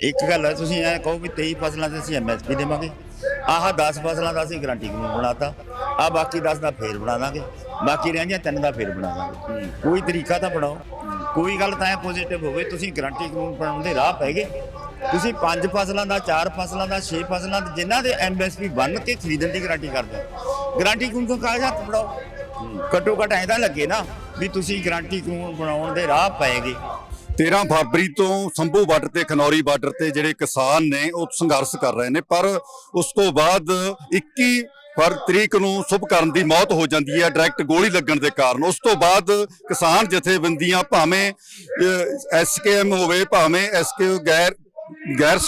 ਇੱਕ ਗੱਲ ਹੈ, ਤੁਸੀਂ ਐ ਕਹੋ ਵੀ 23 ਫਸਲਾਂ ਤੇ ਅਸੀਂ ਐਮਐਸਪੀ ਦੇਵਾਂਗੇ। ਆਹ 10 ਫਸਲਾਂ ਦਾ ਅਸੀਂ ਗਰੰਟੀ ਕਾਨੂੰਨ ਬਣਾਤਾ। ਆ ਬਾਕੀ 10 ਦਾ ਫੇਰ ਬਣਾ ਦਾਂਗੇ। ਬਾਕੀ ਰਹਿੰਦੀਆਂ ਤਿੰਨ ਦਾ ਫੇਰ ਬਣਾ ਦਾਂਗੇ। ਕੋਈ ਤਰੀਕਾ ਤਾਂ ਬਣਾਓ। ਕੋਈ ਗੱਲ ਤਾਂ ਐ ਪੋਜ਼ਿਟਿਵ ਹੋਵੇ, ਤੁਸੀਂ ਗਰੰਟੀ ਕਾਨੂੰਨ ਬਣਾਉਣ ਦੇ ਰਾਹ ਪੈ ਗਏ। ਤੁਸੀਂ ਪੰਜ ਫਸਲਾਂ ਦਾ, ਚਾਰ ਫਸਲਾਂ ਦਾ, ਛੇ ਫਸਲਾਂ ਦਾ, ਜਿਨ੍ਹਾਂ ਦੇ ਐਮਐਸਪੀ ਬਣ ਕੇ ਖਰੀਦਣ ਦੀ ਗਰੰਟੀ ਕਰਦੇ ਗਰੰਟੀ ਕਾਨੂੰਨ ਤੋਂ ਕਾਗਜ਼ਾਤ ਬਣਾਓ? ਘੱਟੋ ਘੱਟ ਐਂ ਤਾਂ ਲੱਗੇ ਨਾ ਵੀ ਤੁਸੀਂ ਗਰੰਟੀ ਕਾਨੂੰਨ ਬਣਾਉਣ ਦੇ ਰਾਹ ਪੈ ਗਏ। 13 ਫਰਵਰੀ ਤੋਂ ਸੰਭੂ ਬਾਰਡਰ ਤੇ, ਖਨੌਰੀ ਬਾਰਡਰ ਤੇ ਜਿਹੜੇ ਕਿਸਾਨ ਨੇ, ਉਹ ਸੰਘਰਸ਼ ਕਰ ਰਹੇ ਨੇ, ਪਰ ਉਸ ਤੋਂ ਬਾਅਦ 21 ਫਰ, ਤਰੀਕ ਨੂੰ ਸੁਭਕਰਨ ਦੀ ਮੌਤ ਹੋ ਜਾਂਦੀ ਹੈ, ਡਾਇਰੈਕਟ ਗੋਲੀ ਲੱਗਣ ਦੇ ਕਾਰਨ। ਉਸ ਤੋਂ ਬਾਅਦ ਕਿਸਾਨ ਜਥੇਬੰਦੀਆਂ ਭਾਵੇਂ ਐਸਕੇਐਮ ਹੋਵੇ, ਭਾਵੇਂ ਐਸਕੇ ਗੈਰ ਗੈਰ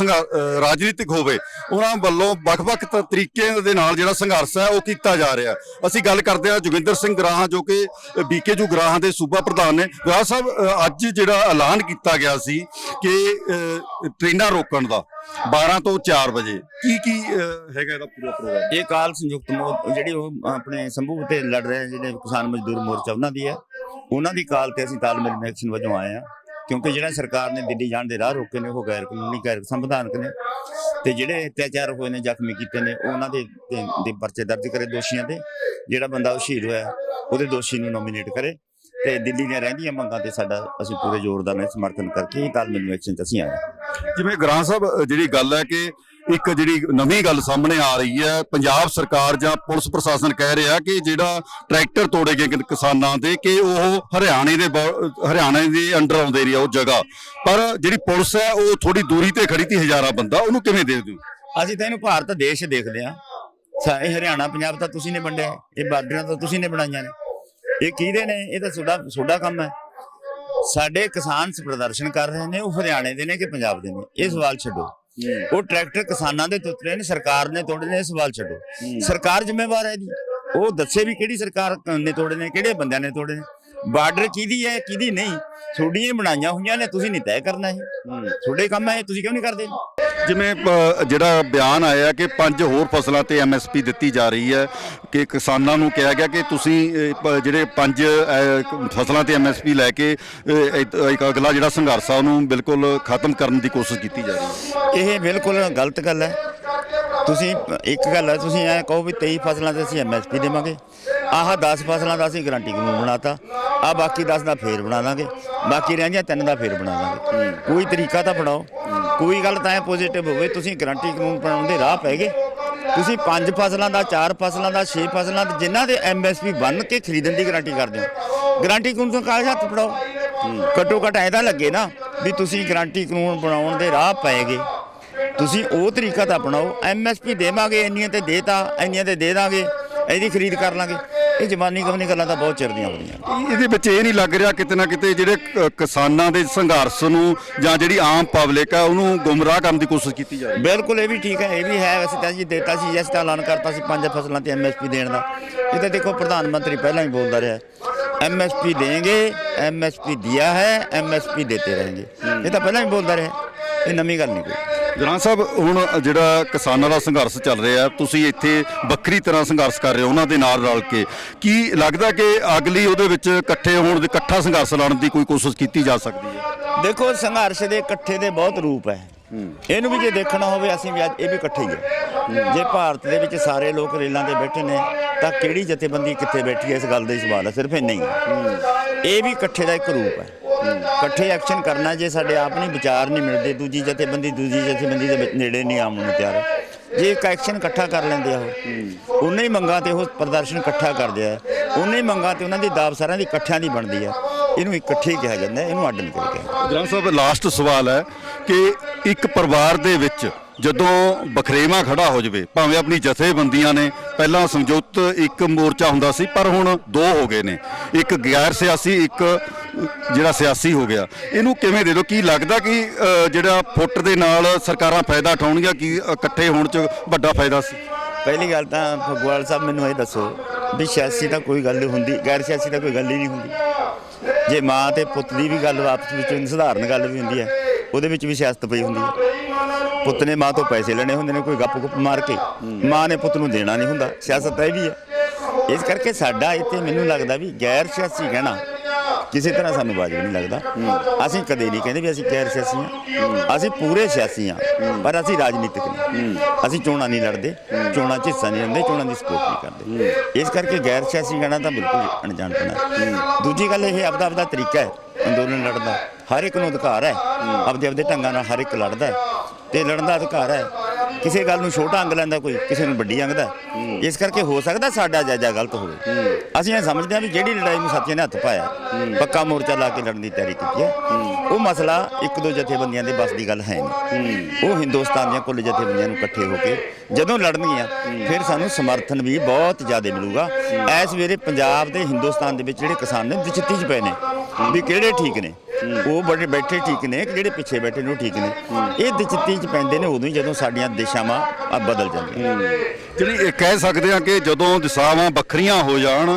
ਰਾਜਨੀਤਿਕ ਹੋਵੇ ਉਹਨਾਂ ਵੱਲੋਂ ਵੱਖ-ਵੱਖ ਤਰੀਕੇ ਦੇ ਨਾਲ ਜਿਹੜਾ ਸੰਘਰਸ਼ ਹੈ ਉਹ ਕੀਤਾ ਜਾ ਰਿਹਾ। ਅਸੀਂ ਗੱਲ ਕਰਦੇ ਹਾਂ ਜੋਗਿੰਦਰ ਸਿੰਘ ਗਰਾਹਾਂ ਜੋ ਕਿ ਬੀਕੇਜੂ ਗਰਾਹਾਂ ਦੇ ਸੂਬਾ ਪ੍ਰਧਾਨ ਨੇ। ਗਰਾਹ ਸਾਹਿਬ ਅੱਜ ਜਿਹੜਾ ਐਲਾਨ ਕੀਤਾ ਗਿਆ ਸੀ ਕਿ ਅਹ, ਟ੍ਰੇਨਾਂ ਰੋਕਣ ਦਾ 12 ਤੋਂ 4 ਵਜੇ। ਕੀ ਕੀ ਹੈਗਾ ਇਹਦਾ ਪੂਰਾ ਪ੍ਰੋਗਰਾਮ? ਇਹ ਕਾਲ ਸੰਯੁਕਤ ਮੋ ਜਿਹੜੀ ਉਹ ਆਪਣੇ ਸੰਭੂ ਤੇ ਲੜ ਰਹੇ ਜਿਹੜੇ ਕਿਸਾਨ ਮਜ਼ਦੂਰ ਮੋਰਚਾ ਉਹਨਾਂ ਦੀ ਹੈ। ਉਹਨਾਂ ਦੀ ਕਾਲ ਤੇ ਅਸੀਂ ਤਾਲਮੇਲ ਐਕਸ਼ਨ ਵਜੋਂ ਆਏ ਆ ਕਿਉਂਕਿ ਜਿਹੜਾ ਸਰਕਾਰ ਨੇ ਦਿੱਲੀ ਜਾਣ ਦੇ ਰਾਹ ਰੋਕੇ ਨੇ, ਉਹ ਗੈਰ ਕਾਨੂੰਨੀ ਗੈਰ ਸੰਵਿਧਾਨਕ ਨੇ। ਤੇ ਜਿਹੜੇ ਅਤਿਆਚਾਰ ਹੋਏ ਨੇ, ਜ਼ਖਮੀ ਕੀਤੇ ਨੇ, ਉਹਨਾਂ ਦੇ ਦੇ ਪਰਚੇ ਦਰਜ ਕਰੇ ਦੋਸ਼ੀਆਂ ਤੇ। ਜਿਹੜਾ ਬੰਦਾ ਉਹ ਸ਼ਹੀਦ ਹੋਇਆ, ਉਹਦੇ ਦੋਸ਼ੀ ਨੂੰ ਨੋਮੀਨੇਟ ਕਰੇ। ਤੇ ਦਿੱਲੀ ਦੀਆਂ ਰਹਿੰਦੀਆਂ ਮੰਗਾਂ ਤੇ ਸਾਡਾ ਅਸੀਂ ਪੂਰੇ ਜ਼ੋਰਦਾਰ ਨਾਲ ਸਮਰਥਨ ਕਰਕੇ ਇਹ ਤਾਲਮੇਲ ਐਕਸ਼ਨ ਚ ਅਸੀਂ ਆਏ ਜਿਵੇਂ ਗ੍ਰਾਂ ਸਾਹਿਬ ਜਿਹੜੀ ਗੱਲ ਹੈ ਕਿ ਇੱਕ ਜਿਹੜੀ ਨਵੀਂ ਗੱਲ ਸਾਹਮਣੇ ਆ ਰਹੀ ਹੈ, ਪੰਜਾਬ ਸਰਕਾਰ ਜਾਂ ਪੁਲਿਸ ਪ੍ਰਸ਼ਾਸਨ ਕਹਿ ਰਿਹਾ ਕਿ ਜਿਹੜਾ ਟਰੈਕਟਰ ਤੋੜੇ ਗਏ ਕਿਸਾਨਾਂ ਦੇ ਕਿ ਉਹ ਹਰਿਆਣੇ ਦੇ ਬੋ- ਹਰਿਆਣੇ ਦੇ ਅੰਡਰ ਆਉਂਦੇ ਰਹੀ ਆ ਉਹ ਜਗ੍ਹਾ। ਪਰ ਜਿਹੜੀ ਪੁਲਿਸ ਹੈ, ਉਹ ਥੋੜੀ ਦੂਰੀ ਤੇ ਖੜੀ ਤੀ ਹਜ਼ਾਰਾਂ ਬੰਦਾ, ਉਹਨੂੰ ਕਿਵੇਂ ਦੇਖਦੇ ਅਸੀਂ ਤਾਂ ਇਹਨੂੰ ਭਾਰਤ ਦੇਸ਼ ਦੇਖਦੇ ਆ ਸਾਰੇ ਹਰਿਆਣਾ, ਪੰਜਾਬ ਤਾਂ ਤੁਸੀਂ ਨੇ ਵੰਡਿਆ ਇਹ ਬਾਰਡਰਾਂ ਤਾਂ ਤੁਸੀਂ ਨੇ ਬਣਾਈਆਂ ਨੇ। ਇਹ ਕਿਹਦੇ ਨੇ? ਇਹ ਤਾਂ ਤੁਹਾਡਾ ਤੁਹਾਡਾ ਕੰਮ ਹੈ। ਸਾਡੇ ਕਿਸਾਨ ਪ੍ਰਦਰਸ਼ਨ ਕਰ ਰਹੇ ਨੇ, ਉਹ ਹਰਿਆਣੇ ਦੇ ਨੇ ਕਿ ਪੰਜਾਬ ਦੇ ਨੇ? ਇਹ ਸਵਾਲ ਛੱਡੋ। ਉਹ ਟਰੈਕਟਰ ਕਿਸਾਨਾਂ ਦੇ ਤੁੱਤਰੇ ਨੇ ਸਰਕਾਰ ਨੇ ਤੋੜੇ ਨੇ ਇਹ ਸਵਾਲ ਛੱਡੋ। ਸਰਕਾਰ ਜ਼ਿੰਮੇਵਾਰ ਹੈ ਜੀ। ਉਹ ਦੱਸੇ ਵੀ ਕਿਹੜੀ ਸਰਕਾਰ ਨੇ ਤੋੜੇ ਨੇ ਕਿਹੜੇ ਬੰਦਿਆਂ ਨੇ ਤੋੜੇ ਨੇ। ਬਾਰਡਰ ਕਿਹਦੀ ਹੈ ਕਿਹਦੀ ਨਹੀਂ? ਤੁਹਾਡੀਆਂ ਬਣਾਈਆਂ ਹੋਈਆਂ ਨੇ ਤੁਸੀਂ ਨਹੀਂ ਤੈਅ ਕਰਨਾ ਇਹ ਤੁਹਾਡੇ ਕੰਮ ਹੈ ਤੁਸੀਂ ਕਿਉਂ ਨਹੀਂ ਕਰਦੇ? ਜਿਵੇਂ ਜਿਹੜਾ ਬਿਆਨ ਆਇਆ ਕਿ ਪੰਜ ਹੋਰ ਫਸਲਾਂ ਤੇ ਐਮਐਸਪੀ ਦਿੱਤੀ ਜਾ ਰਹੀ ਹੈ ਕਿ ਕਿਸਾਨਾਂ ਨੂੰ ਕਿਹਾ ਗਿਆ ਕਿ ਤੁਸੀਂ ਜਿਹੜੇ ਪੰਜ ਫਸਲਾਂ ਤੇ ਐਮਐਸਪੀ ਲੈ ਕੇ ਇੱਕ ਅਗਲਾ ਜਿਹੜਾ ਸੰਘਰਸ਼ ਆ ਉਹਨੂੰ ਬਿਲਕੁਲ ਖਤਮ ਕਰਨ ਦੀ ਕੋਸ਼ਿਸ਼ ਕੀਤੀ ਜਾ ਰਹੀ ਹੈ। ਇਹ ਬਿਲਕੁਲ ਗਲਤ ਗੱਲ ਹੈ। ਤੁਸੀਂ ਇੱਕ ਗੱਲ ਹੈ ਤੁਸੀਂ ਐ ਕਹੋ ਵੀ 23 ਫਸਲਾਂ ਤੇ ਅਸੀਂ ਐਮਐਸਪੀ ਦੇਵਾਂਗੇ। ਆਹ 10 ਫਸਲਾਂ ਦਾ ਅਸੀਂ ਗਰੰਟੀ ਕਾਨੂੰਨ ਬਣਾਤਾ। ਆ ਬਾਕੀ 10 ਦਾ ਫੇਰ ਬਣਾ ਦਾਂਗੇ। ਬਾਕੀ ਰਹਿੰਦੀਆਂ ਤਿੰਨ ਦਾ ਫੇਰ ਬਣਾ ਦਾਂਗੇ। ਕੋਈ ਤਰੀਕਾ ਤਾਂ ਬਣਾਓ। ਕੋਈ ਗੱਲ ਤਾਂ ਐ ਪੋਜ਼ਿਟਿਵ ਹੋਵੇ, ਤੁਸੀਂ ਗਰੰਟੀ ਕਾਨੂੰਨ ਬਣਾਉਣ ਦੇ ਰਾਹ ਪੈ ਗਏ। ਤੁਸੀਂ ਪੰਜ ਫਸਲਾਂ ਦਾ, ਚਾਰ ਫਸਲਾਂ ਦਾ, ਛੇ ਫਸਲਾਂ ਦਾ, ਜਿਨ੍ਹਾਂ ਦੇ ਐਮਐਸਪੀ ਬਣ ਕੇ ਖਰੀਦਣ ਦੀ ਗਰੰਟੀ ਕਰਦੇ ਹੋ। ਗਰੰਟੀ ਕਾਨੂੰਨ ਤੋਂ ਕਾਗਜ਼ ਹੱਥ ਬਣਾਓ ਘੱਟੋ ਘੱਟ ਐਂ ਲੱਗੇ ਨਾ ਵੀ ਤੁਸੀਂ ਗਰੰਟੀ ਕਾਨੂੰਨ ਬਣਾਉਣ ਦੇ ਰਾਹ ਪਏ ਗਏ। ਤੁਸੀਂ ਉਹ ਤਰੀਕਾ ਤਾਂ ਅਪਣਾਓ। ਐਮਐਸਪੀ ਦੇਵਾਂਗੇ, ਇੰਨੀਆਂ ਤੇ ਦੇਤਾ, ਇੰਨੀਆਂ ਤੇ ਦੇ ਦਾਂਗੇ। ਇਹਦੀ ਖਰੀਦ ਕਰ ਲਾਂਗੇ। ਇਹ ਜ਼ਬਾਨੀ ਕਮਨੀ ਗੱਲਾਂ ਤਾਂ ਬਹੁਤ ਚਿਰਦੀਆਂ ਹੋ ਰਹੀਆਂ ਇਹਦੇ ਵਿੱਚ ਇਹ ਨਹੀਂ ਲੱਗ ਰਿਹਾ ਕਿਤੇ ਨਾ ਕਿਤੇ ਜਿਹੜੇ ਕਿਸਾਨਾਂ ਦੇ ਸੰਘਰਸ਼ ਨੂੰ ਜਾਂ ਜਿਹੜੀ ਆਮ ਪਬਲਿਕ ਹੈ ਉਹਨੂੰ ਗੁੰਮਰਾਹ ਕਰਨ ਦੀ ਕੋਸ਼ਿਸ਼ ਕੀਤੀ ਜਾ ਰਹੀ ਬਿਲਕੁਲ ਇਹ ਵੀ ਠੀਕ ਹੈ ਇਹ ਵੀ ਹੈ ਵੈਸੇ ਤਾਂ ਜੀ ਦੇਤਾ ਸੀ ਜਿਸ ਦਾ ਐਲਾਨ ਕਰਤਾ ਸੀ ਪੰਜ ਫਸਲਾਂ ਤੇ ਐਮਐਸਪੀ ਦੇਣ ਦਾ। ਇਹ ਤਾਂ ਦੇਖੋ ਪ੍ਰਧਾਨ ਮੰਤਰੀ ਪਹਿਲਾਂ ਹੀ ਬੋਲਦਾ ਰਿਹਾ ਐਮਐਸਪੀ ਦੇਣਗੇ ਐਮਐਸਪੀ ਦਿਆ ਹੈ ਐਮਐਸਪੀ ਦੇਤੇ ਰਹਿਣਗੇ। ਇਹ ਤਾਂ ਪਹਿਲਾਂ ਹੀ ਬੋਲਦਾ ਰਿਹਾ ਇਹ ਨਵੀਂ ਗੱਲ ਨਹੀਂ ਕੋਈ। ਜਰਾਂ ਸਾਹਿਬ ਹੁਣ ਜਿਹੜਾ ਕਿਸਾਨਾਂ ਦਾ ਸੰਘਰਸ਼ ਚੱਲ ਰਿਹਾ ਤੁਸੀਂ ਇੱਥੇ ਵੱਖਰੀ ਤਰ੍ਹਾਂ ਸੰਘਰਸ਼ ਕਰ ਰਹੇ ਹੋ ਉਹਨਾਂ ਦੇ ਨਾਲ ਰਲ ਕੇ। ਕੀ ਲੱਗਦਾ ਕਿ ਅਗਲੀ ਉਹਦੇ ਵਿੱਚ ਇਕੱਠੇ ਹੋਣ ਦੇ ਇਕੱਠਾ ਸੰਘਰਸ਼ ਲੜਨ ਦੀ ਕੋਈ ਕੋਸ਼ਿਸ਼ ਕੀਤੀ ਜਾ ਸਕਦੀ ਹੈ? ਦੇਖੋ ਸੰਘਰਸ਼ ਦੇ ਇਕੱਠੇ ਦੇ ਬਹੁਤ ਰੂਪ ਹੈ। ਇਹਨੂੰ ਵੀ ਜੇ ਦੇਖਣਾ ਹੋਵੇ ਅਸੀਂ ਵੀ ਅੱਜ ਇਹ ਵੀ ਇਕੱਠੇ ਹੀ ਹੈ। ਜੇ ਭਾਰਤ ਦੇ ਵਿੱਚ ਸਾਰੇ ਲੋਕ ਰੇਲਾਂ ਤੇ ਬੈਠੇ ਨੇ ਤਾਂ ਕਿਹੜੀ ਜਥੇਬੰਦੀ ਕਿੱਥੇ ਬੈਠੀ ਹੈ ਇਸ ਗੱਲ ਦਾ ਹੀ ਸਵਾਲ ਹੈ ਸਿਰਫ ਇੰਨਾ ਹੀ। ਹੈ। ਇਹ ਵੀ ਇਕੱਠੇ ਦਾ ਇੱਕ ਰੂਪ ਹੈ। ਇਕੱਠੇ ਐਕਸ਼ਨ ਕਰਨਾ ਜੇ ਸਾਡੇ ਆਪ ਨਹੀਂ, ਵਿਚਾਰ ਨਹੀਂ ਮਿਲਦੇ, ਦੂਜੀ ਜਥੇਬੰਦੀ ਦੂਜੀ ਜਥੇਬੰਦੀ ਦੇ ਨੇੜੇ ਨਹੀਂ ਆਉਣ ਨੂੰ ਤਿਆਰ। ਜੇ ਇੱਕ ਐਕਸ਼ਨ ਇਕੱਠਾ ਕਰ ਲੈਂਦੇ ਆ ਉਹ, ਉਹਨੇ ਹੀ ਮੰਗਾਂ ਤੇ ਉਹ ਪ੍ਰਦਰਸ਼ਨ ਇਕੱਠਾ ਕਰਦੇ ਆ ਉਹਨੇ ਹੀ ਮੰਗਾਂ ਤੇ ਉਹਨਾਂ ਦੀ ਦਾਬ ਸਾਰਿਆਂ ਦੀ ਇਕੱਠਿਆਂ ਦੀ ਬਣਦੀ ਆ ਇਹਨੂੰ ਇਕੱਠੇ ਕਿਹਾ ਜਾਂਦਾ ਇਹਨੂੰ ਅੱਡ ਨਹੀਂ ਕਰਿਆ ਗਿਆ। ਜਰਾਂ ਸਾਹਿਬ ਲਾਸਟ ਸਵਾਲ ਹੈ ਕਿ ਇੱਕ ਪਰਿਵਾਰ ਦੇ ਵਿੱਚ ਜਦੋਂ ਬਖਰੇਵਾ ਖੜਾ ਹੋ ਜਾਵੇ, ਭਾਵੇਂ ਆਪਣੀ ਜਥੇਬੰਦੀਆਂ ਨੇ ਪਹਿਲਾਂ ਸੰਯੁਕਤ ਇੱਕ ਮੋਰਚਾ ਹੁੰਦਾ ਸੀ, ਪਰ ਹੁਣ ਦੋ ਹੋ ਗਏ ਨੇ। ਇੱਕ ਗੈਰ ਸਿਆਸੀ, ਇੱਕ ਜਿਹੜਾ ਸਿਆਸੀ ਹੋ ਗਿਆ। ਇਹਨੂੰ ਕਿਵੇਂ ਦੇ ਦੋ? ਕੀ ਲੱਗਦਾ ਕਿ ਜਿਹੜਾ ਫੁੱਟ ਦੇ ਨਾਲ ਸਰਕਾਰਾਂ ਫਾਇਦਾ ਉਠਾਉਣਗੀਆਂ, ਕਿ ਇਕੱਠੇ ਹੋਣ 'ਚ ਵੱਡਾ ਫਾਇਦਾ ਸੀ? ਪਹਿਲੀ ਗੱਲ ਤਾਂ ਫਗਵਾਲ ਸਾਹਿਬ ਮੈਨੂੰ ਇਹ ਦੱਸੋ ਵੀ ਸਿਆਸੀ ਤਾਂ ਕੋਈ ਗੱਲ ਨਹੀਂ ਹੁੰਦੀ, ਗੈਰ ਸਿਆਸੀ ਤਾਂ ਕੋਈ ਗੱਲ ਹੀ ਨਹੀਂ ਹੁੰਦੀ। ਜੇ ਮਾਂ ਤੇ ਪੁੱਤ ਦੀ ਵੀ ਗੱਲ ਆਪਸ ਵਿੱਚ ਸਧਾਰਨ ਗੱਲ ਵੀ ਹੁੰਦੀ ਹੈ, ਉਹਦੇ ਵਿੱਚ ਵੀ ਸਿਆਸਤ ਪਈ ਹੁੰਦੀ ਹੈ। ਪੁੱਤ ਨੇ ਮਾਂ ਤੋਂ ਪੈਸੇ ਲੈਣੇ ਹੁੰਦੇ ਨੇ ਕੋਈ ਗੱਪ-ਗੁੱਪ ਮਾਰ ਕੇ। ਮਾਂ ਨੇ ਪੁੱਤ ਨੂੰ ਦੇਣਾ ਨਹੀਂ ਹੁੰਦਾ ਸਿਆਸਤ ਇਹ ਵੀ ਹੈ। ਇਸ ਕਰਕੇ ਸਾਡਾ ਇੱਥੇ ਮੈਨੂੰ ਲੱਗਦਾ ਵੀ ਗੈਰ ਸਿਆਸੀ ਕਹਿਣਾ ਕਿਸੇ ਤਰ੍ਹਾਂ ਸਾਨੂੰ ਵਾਜਬ ਨਹੀਂ ਲੱਗਦਾ। ਅਸੀਂ ਕਦੇ ਨਹੀਂ ਕਹਿੰਦੇ ਵੀ ਅਸੀਂ ਗੈਰ ਸਿਆਸੀ ਹਾਂ। ਅਸੀਂ ਪੂਰੇ ਸਿਆਸੀ ਹਾਂ ਪਰ ਅਸੀਂ ਰਾਜਨੀਤਿਕ ਨਹੀਂ। ਅਸੀਂ ਚੋਣਾਂ ਨਹੀਂ ਲੜਦੇ ਚੋਣਾਂ 'ਚ ਹਿੱਸਾ ਨਹੀਂ ਲੈਂਦੇ ਚੋਣਾਂ ਦੀ ਸਪੋਰਟ ਨਹੀਂ ਕਰਦੇ। ਇਸ ਕਰਕੇ ਗੈਰ ਸਿਆਸੀ ਕਹਿਣਾ ਤਾਂ ਬਿਲਕੁਲ ਅਣਜਾਣਪਣਾ ਹੈ। ਦੂਜੀ ਗੱਲ ਇਹ ਆਪਦਾ ਆਪਦਾ ਤਰੀਕਾ ਹੈ ਅੰਦੋਲਨ ਲੜਨ ਦਾ ਹਰ ਇੱਕ ਨੂੰ ਅਧਿਕਾਰ ਹੈ। ਆਪਦੇ ਆਪਦੇ ਢੰਗਾਂ ਨਾਲ ਹਰ ਇੱਕ ਲੜਦਾ ਹੈ। ਤੇ ਲੜਨ ਦਾ ਅਧਿਕਾਰ ਹੈ। ਕਿਸੇ ਗੱਲ ਨੂੰ ਛੋਟਾ ਅੰਗ ਲੈਂਦਾ ਕੋਈ ਕਿਸੇ ਨੂੰ ਵੱਡੀ ਅੰਗਦਾ ਹੈ। ਇਸ ਕਰਕੇ ਹੋ ਸਕਦਾ ਸਾਡਾ ਜਾਇਜ਼ਾ ਗਲਤ ਹੋਵੇ। ਅਸੀਂ ਇਹ ਸਮਝਦੇ ਹਾਂ ਵੀ ਜਿਹੜੀ ਲੜਾਈ ਨੂੰ ਸਾਥੀਆਂ ਨੇ ਹੱਥ ਪਾਇਆ ਪੱਕਾ ਮੋਰਚਾ ਲਾ ਕੇ ਲੜਨ ਦੀ ਤਿਆਰੀ ਕੀਤੀ ਹੈ। ਉਹ ਮਸਲਾ ਇੱਕ ਦੋ ਜਥੇਬੰਦੀਆਂ ਦੇ ਬਸ ਦੀ ਗੱਲ ਹੈ ਨਹੀਂ। ਉਹ ਹਿੰਦੁਸਤਾਨ ਦੀਆਂ ਕੁੱਲ ਜਥੇਬੰਦੀਆਂ ਨੂੰ ਇਕੱਠੇ ਹੋ ਕੇ ਜਦੋਂ ਲੜਨਗੀਆਂ ਫਿਰ ਸਾਨੂੰ ਸਮਰਥਨ ਵੀ ਬਹੁਤ ਜ਼ਿਆਦਾ ਮਿਲੂਗਾ। ਇਸ ਵੇਲੇ ਪੰਜਾਬ ਦੇ ਹਿੰਦੁਸਤਾਨ ਦੇ ਵਿੱਚ ਜਿਹੜੇ ਕਿਸਾਨ ਨੇ ਦਿਚਿੱਤੀ 'ਚ ਪਏ ਨੇ ਵੀ ਕਿਹੜੇ ਠੀਕ ਨੇ। ਉਹ ਬੜੇ ਬੈਠੇ ਠੀਕ ਨੇ ਕਿ ਜਿਹੜੇ ਪਿੱਛੇ ਬੈਠੇ ਨੇ ਉਹ ਠੀਕ ਨੇ। ਇਹ ਦਿਚਿੱਤੀ 'ਚ ਪੈਂਦੇ ਨੇ ਉਦੋਂ ਹੀ ਜਦੋਂ ਸਾਡੀਆਂ ਦਿਸ਼ਾਵਾਂ ਆ ਬਦਲ ਜਾਂਦੀਆਂ। ਜਿਹੜੀ ਇਹ ਕਹਿ ਸਕਦੇ ਆ ਕਿ ਜਦੋਂ ਦਿਸ਼ਾਵਾਂ ਵੱਖਰੀਆਂ ਹੋ ਜਾਣ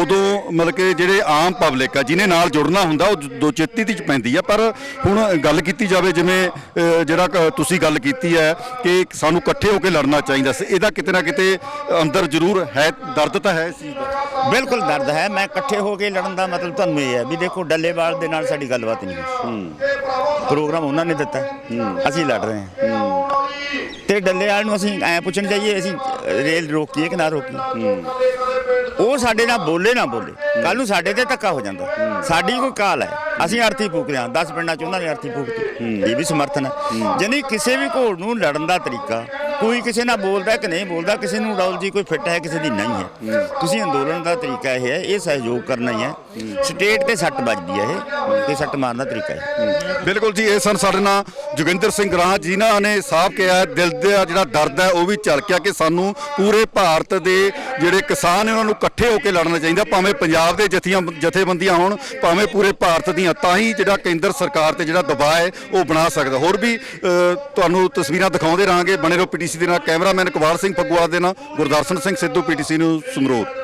ਉਦੋਂ ਮਤਲਬ ਕਿ ਜਿਹੜੇ ਆਮ ਪਬਲਿਕ ਆ ਜਿਹਨੇ ਨਾਲ ਜੁੜਨਾ ਹੁੰਦਾ ਉਹ ਦੋ ਚੇਤੀ ਦੀ ਚ ਪੈਂਦੀ ਆ। ਪਰ ਹੁਣ ਗੱਲ ਕੀਤੀ ਜਾਵੇ ਜਿਵੇਂ ਜਿਹੜਾ ਤੁਸੀਂ ਗੱਲ ਕੀਤੀ ਹੈ ਕਿ ਸਾਨੂੰ ਇਕੱਠੇ ਹੋ ਕੇ ਲੜਨਾ ਚਾਹੀਦਾ ਸੀ ਇਹਦਾ ਕਿਤੇ ਨਾ ਕਿਤੇ ਅੰਦਰ ਜ਼ਰੂਰ ਹੈ ਦਰਦ ਤਾਂ ਹੈ ਬਿਲਕੁਲ ਦਰਦ ਹੈ। ਮੈਂ ਇਕੱਠੇ ਹੋ ਕੇ ਲੜਨ ਦਾ ਮਤਲਬ ਤੁਹਾਨੂੰ ਇਹ ਹੈ ਵੀ ਦੇਖੋ ਡੱਲੇਵਾਲ ਦੇ ਨਾਲ ਸਾਡੀ ਗੱਲਬਾਤ ਨਹੀਂ ਪ੍ਰੋਗਰਾਮ ਉਹਨਾਂ ਨੇ ਦਿੱਤਾ। ਅਸੀਂ ਲੜ ਰਹੇ ਹਾਂ। ਤੇ ਡੱਲੇਵਾਲ ਨੂੰ ਅਸੀਂ ਐ ਪੁੱਛਣ ਜਾਈਏ, ਅਸੀਂ ਰੇਲ ਰੋਕੀਏ ਕਿ ਨਾ ਰੋਕੀਏ? ਉਹ ਸਾਡੇ ਨਾਲ ਬੋਲੇ ਨਾ ਬੋਲੇ। ਕੱਲ ਨੂੰ ਸਾਡੇ ਤੇ ਧੱਕਾ ਹੋ ਜਾਂਦਾ। ਸਾਡੀ ਕੋਈ ਕਾਲ ਹੈ। ਅਸੀਂ ਅਰਥੀ ਫੂਕਦੇ ਹਾਂ। 10 ਪਿੰਡਾਂ ਚ ਉਹਨਾਂ ਨੇ ਅਰਥੀ ਫੂਕਤੀ ਇਹ ਵੀ ਸਮਰਥਨ ਹੈ। ਜਾਨੀ ਕਿਸੇ ਵੀ ਘੋੜ ਨੂੰ ਲੜਨ ਦਾ ਤਰੀਕਾ ਕੋਈ ਕਿਸੇ ਨਾਲ ਬੋਲਦਾ ਕਿ ਨਹੀਂ ਬੋਲਦਾ, ਕਿਸੇ ਨੂੰ ਡੌਲ ਜੀ ਕੋਈ ਫਿੱਟ ਹੈ, ਕਿਸੇ ਦੀ ਨਹੀਂ ਹੈ। ਤੁਸੀਂ ਅੰਦੋਲਨ ਦਾ ਤਰੀਕਾ ਇਹ ਹੈ, ਇਹ ਸਹਿਯੋਗ ਕਰਨਾ ਹੀ ਹੈ। ਸਟੇਟ ਤੇ ਸੱਟ ਵੱਜਦੀ ਹੈ ਇਹ, ਤੇ ਸੱਟ ਮਾਰਨ ਦਾ ਤਰੀਕਾ ਹੈ। ਬਿਲਕੁਲ ਜੀ, ਇਹ ਸਨ ਸਾਡੇ ਨਾਲ ਜੋਗਿੰਦਰ ਸਿੰਘ ਗਰਾਂ ਜਿਨ੍ਹਾਂ ਨੇ ਸਾਫ਼ ਕਿਹਾ ਦਿਲ ਦਾ ਜਿਹੜਾ ਦਰਦ ਹੈ ਉਹ ਵੀ ਝਲਕਿਆ ਕਿ ਸਾਨੂੰ ਪੂਰੇ ਭਾਰਤ ਦੇ ਜਿਹੜੇ ਕਿਸਾਨ ਨੇ ਉਹਨਾਂ ਨੂੰ ਇਕੱਠੇ ਹੋ ਕੇ ਲੜਨਾ ਚਾਹੀਦਾ, ਭਾਵੇਂ ਪੰਜਾਬ ਦੇ ਜਥੀਆਂ, ਜਥੇਬੰਦੀਆਂ ਹੋਣ, ਭਾਵੇਂ ਪੂਰੇ ਭਾਰਤ ਦੀਆਂ, ਤਾਂ ਹੀ ਜਿਹੜਾ ਕੇਂਦਰ ਸਰਕਾਰ ਤੇ ਜਿਹੜਾ ਦਬਾਅ ਹੈ ਉਹ ਬਣਾ ਸਕਦਾ। ਹੋਰ ਵੀ ਤੁਹਾਨੂੰ ਤਸਵੀਰਾਂ ਦਿਖਾਉਂਦੇ ਰਹਾਂਗੇ, ਬਣੇ ਰੋ ਰਹੋ ਪੀਟੀਸੀ ਦੇ ਨਾਲ ਕੈਮਰਾਮੈਨ ਕੁਵਾਰ ਸਿੰਘ ਫਗਵਾੜਾ ਦੇ ਨਾਲ ਗੁਰਦਰਸ਼ਨ ਸਿੰਘ ਸਿੱਧੂ, ਪੀਟੀਸੀ ਨੂੰ ਸਮਰੋਤ